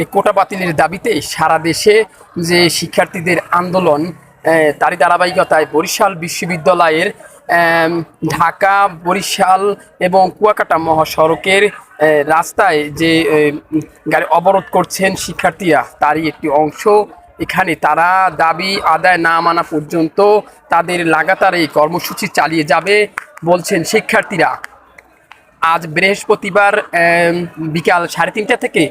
এই কোটা বাতিলের দাবিতে সারা দেশে যে শিক্ষার্থীদের আন্দোলন তারই ধারাবাহিকতায় বরিশাল বিশ্ববিদ্যালয়ের ঢাকা, বরিশাল এবং কুয়াকাটা মহাসড়কের রাস্তায় যে গাড়ি অবরোধ করছেন শিক্ষার্থীরা, তারই একটি অংশ। এখানে তারা দাবি আদায় না মানা পর্যন্ত তাদের লাগাতার এই কর্মসূচি চালিয়ে যাবে, বলছেন শিক্ষার্থীরা। আজ বৃহস্পতিবার বিকাল সাড়ে তিনটা থেকে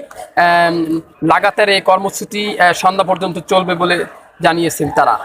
লাগাতার এই কর্মসূচি সন্ধ্যা পর্যন্ত চলবে বলে জানিয়েছেন তারা।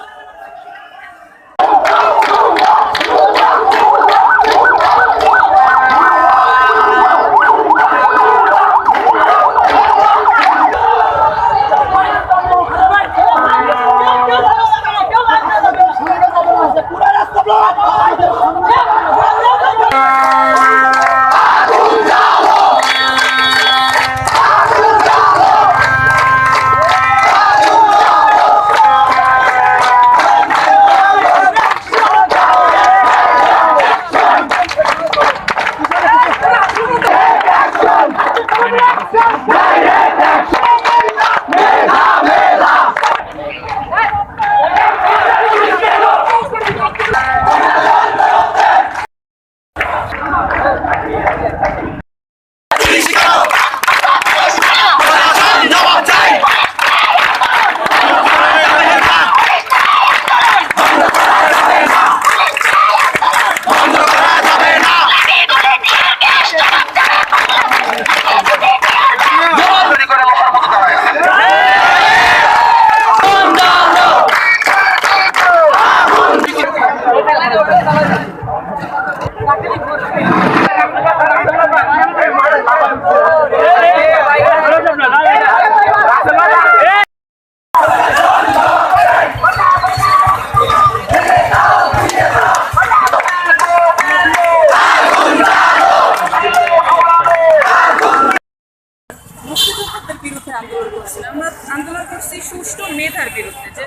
মেধার বিরুদ্ধে যে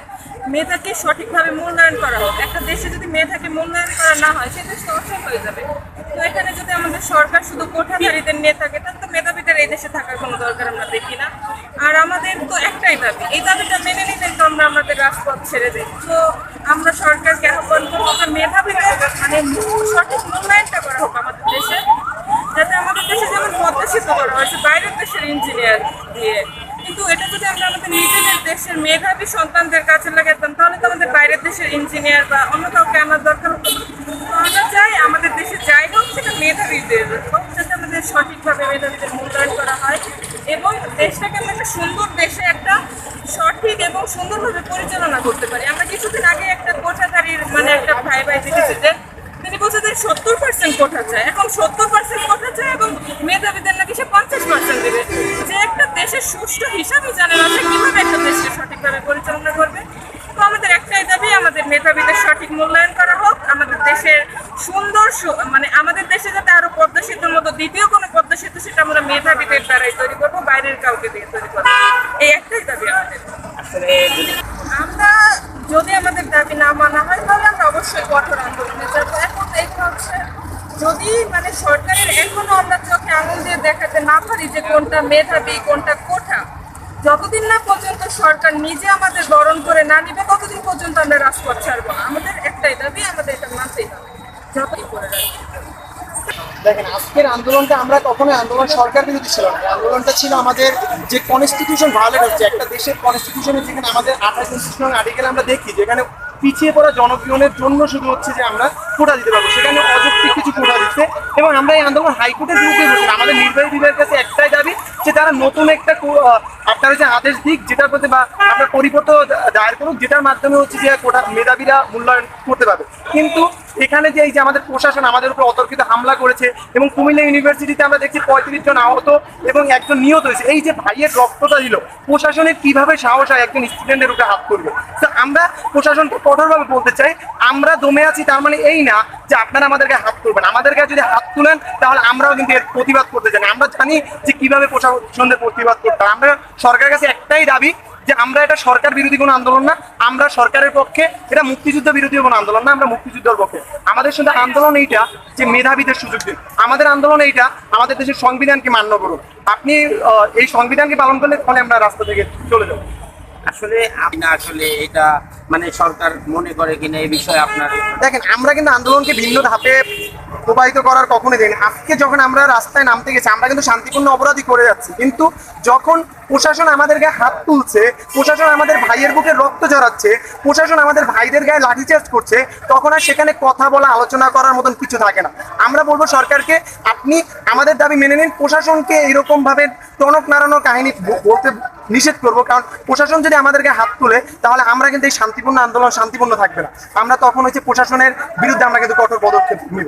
মেধাকে সঠিকভাবে মূল্যায়ন করা হোক। একটা দেশে যদি মেধাকে মূল্যায়ন করা না হয়, সে দেশ হয়ে যাবে। তো এখানে যদি আমাদের সরকার শুধু কোঠাধারীদের নিয়ে থাকে, তাহলে তো মেধাবীদের এই দেশে থাকার কোনো দরকার আমরা দেখি না। আর আমাদের তো একটাই দাবি, এই দাবিটা মেনে নিতে তো আমরা আমাদের রাজপথ ছেড়ে দিই। তো আমরা সরকারকে আহ্বান করব যে মেধাবীদের মানে সঠিক মূল্যায়নটা করা হোক আমাদের দেশে। যাতে আমাদের দেশে যেমন পদ্মা করা হয়েছে বাইরের দেশের ইঞ্জিনিয়ার দিয়ে কিন্তু এটা যদি আমরা আমাদের নিজেদের দেশের মেধাবী সন্তানদের কাছে লাগাতাম, তাহলে তো আমাদের বাইরের দেশের ইঞ্জিনিয়ার বা অন্য কাউকে আনার দরকার হতো। আমরা চাই আমাদের দেশে যাই হোক, সেটা মেধাবীদের হোক, যাতে আমাদের সঠিকভাবে মেধাবীদের মূল্যায়ন করা হয় এবং দেশটাকে আমরা একটা সুন্দর দেশে একটা সঠিক এবং সুন্দরভাবে পরিচালনা করতে পারি। আমরা কিছুদিন আগে একটা কোঠাধারীর মানে একটা ভাই ভাই দেখেছি যে তিনি বলছে যে সত্তর পার্সেন্ট কোঠা চায়। এখন সত্তর পার্সেন্ট কোঠা চায় এবং মেধাবীদের নাকি সে পঞ্চাশ পার্সেন্ট দেবে। দেশের সুষ্ঠু হিসাবই জানে সে কীভাবে একটা দেশকে সঠিকভাবে পরিচালনা করবে? তো আমাদের একটাই দাবি আমাদের মেধাবীদের সঠিক মূল্যায়ন করা হোক আমাদের দেশের সুন্দর মানে আমাদের দেশে যাতে আরও পদ্মা সেতুর মতো দ্বিতীয় কোনো পদ্মা সেতু সেটা আমরা মেধাবীদের দ্বারাই তৈরি করব বাইরের কাউকে দিয়ে তৈরি করব। এই একটাই দাবি আমাদের। আমরা যদি আমাদের দাবি না মানা হয় তাহলে আমরা অবশ্যই কঠোর আন্দোলনে যাব এখন এইটা হচ্ছে যদি মানে সরকারের এখনও আমরা চোখে আঙুল দিয়ে দেখাতে না পারি যে কোনটা মেধাবী, কোনটা কোঠা, যতদিন না পর্যন্ত সরকার নিজে আমাদের বরণ করে না নিবে, ততদিন পর্যন্ত আমরা রাজপথ ছাড়বো আমাদের একটাই দাবি, আমাদের এটা মানতেই হবে। যতই করে দেখেন আজকের আন্দোলনটা আমরা কখনোই আন্দোলন সরকার বিরোধী ছিল না। আন্দোলনটা ছিল আমাদের যে কনস্টিটিউশন ভায়োলেট হচ্ছে, একটা দেশের কনস্টিটিউশনে যেখানে আমাদের আঠাশ কনস্টিটিউশন আর্টিকেল আমরা দেখি, যেখানে পিছিয়ে পড়া জনপ্রিয়নের জন্য শুধু হচ্ছে যে আমরা কোটা দিতে পারব, সেখানে অযৌক্তিক কিছু কোটা দিচ্ছে এবং আমরা এই আন্দোলন হাইকোর্টের বিরুদ্ধে বলছি আমাদের নির্বাহী বিভাগের কাছে একটাই দাবি যে তারা নতুন একটা আপনারা যে আদেশ দিক, যেটার প্রতি বা আপনার দা- দায়ের করুক, যেটার মাধ্যমে হচ্ছে যে কোটা মেধাবীরা মূল্যায়ন করতে পারবে। কিন্তু এখানে যে এই যে আমাদের প্রশাসন আমাদের উপর অতর্কিত হামলা করেছে এবং কুমিল্লা ইউনিভার্সিটিতে আমরা দেখছি পঁয়ত্রিশ জন আহত এবং একজন নিহত হয়েছে। এই যে ভাইয়ের রক্তটা দিল প্রশাসনের কীভাবে সাহস হয় একজন স্টুডেন্টের উপরে হাত করবে তো আমরা প্রশাসনকে কঠোরভাবে বলতে চাই, আমরা দমে আছি, তার মানে এই না যে আপনারা আমাদেরকে হাত তুলবেন। আমাদেরকে যদি হাত তুলেন, তাহলে আমরাও কিন্তু এর প্রতিবাদ করতে জানি আমরা জানি যে কীভাবে প্রশাসনদের প্রতিবাদ করতে আমরা সরকারের কাছে একটাই দাবি যে আমরা এটা সরকার বিরোধী কোনো আন্দোলন না আমরা সরকারের পক্ষে এটা মুক্তিযুদ্ধ বিরোধী কোনো আন্দোলন না আমরা মুক্তিযুদ্ধের পক্ষে। আমাদের শুধু আন্দোলন এইটা যে মেধাবীদের সুযোগ দিন। আমাদের আন্দোলন এইটা আমাদের দেশের সংবিধানকে মান্য করুন আপনি এই সংবিধানকে পালন করলে ফলে আমরা রাস্তা থেকে চলে যাব। আসলে আপনি আসলে এটা মানে সরকার মনে করে কিনা এই বিষয়ে আপনার দেখেন আমরা কিন্তু আন্দোলনকে ভিন্ন ধাপে প্রবাহিত করার কখনোই দেয়নি। আজকে যখন আমরা রাস্তায় নামতে গেছি, আমরা কিন্তু শান্তিপূর্ণ অপরাধী করে যাচ্ছি। কিন্তু যখন প্রশাসন আমাদের গায়ে হাত তুলছে, প্রশাসন আমাদের ভাইয়ের বুকে রক্ত জড়াচ্ছে প্রশাসন আমাদের ভাইদের গায়ে লাঠিচার্জ করছে, তখন আর সেখানে কথা বলা, আলোচনা করার মতন কিছু থাকে না। আমরা বলব সরকারকে, আপনি আমাদের দাবি মেনে নিন, প্রশাসনকে এরকম ভাবে টনক নাড়ানোর কাহিনী বলতে নিষেধ করব কারণ প্রশাসন যদি আমাদেরকে হাত তুলে, তাহলে আমরা কিন্তু এই শান্তিপূর্ণ আন্দোলন শান্তিপূর্ণ থাকবে না আমরা তখন হচ্ছে প্রশাসনের বিরুদ্ধে আমরা কিন্তু কঠোর পদক্ষেপ নিব।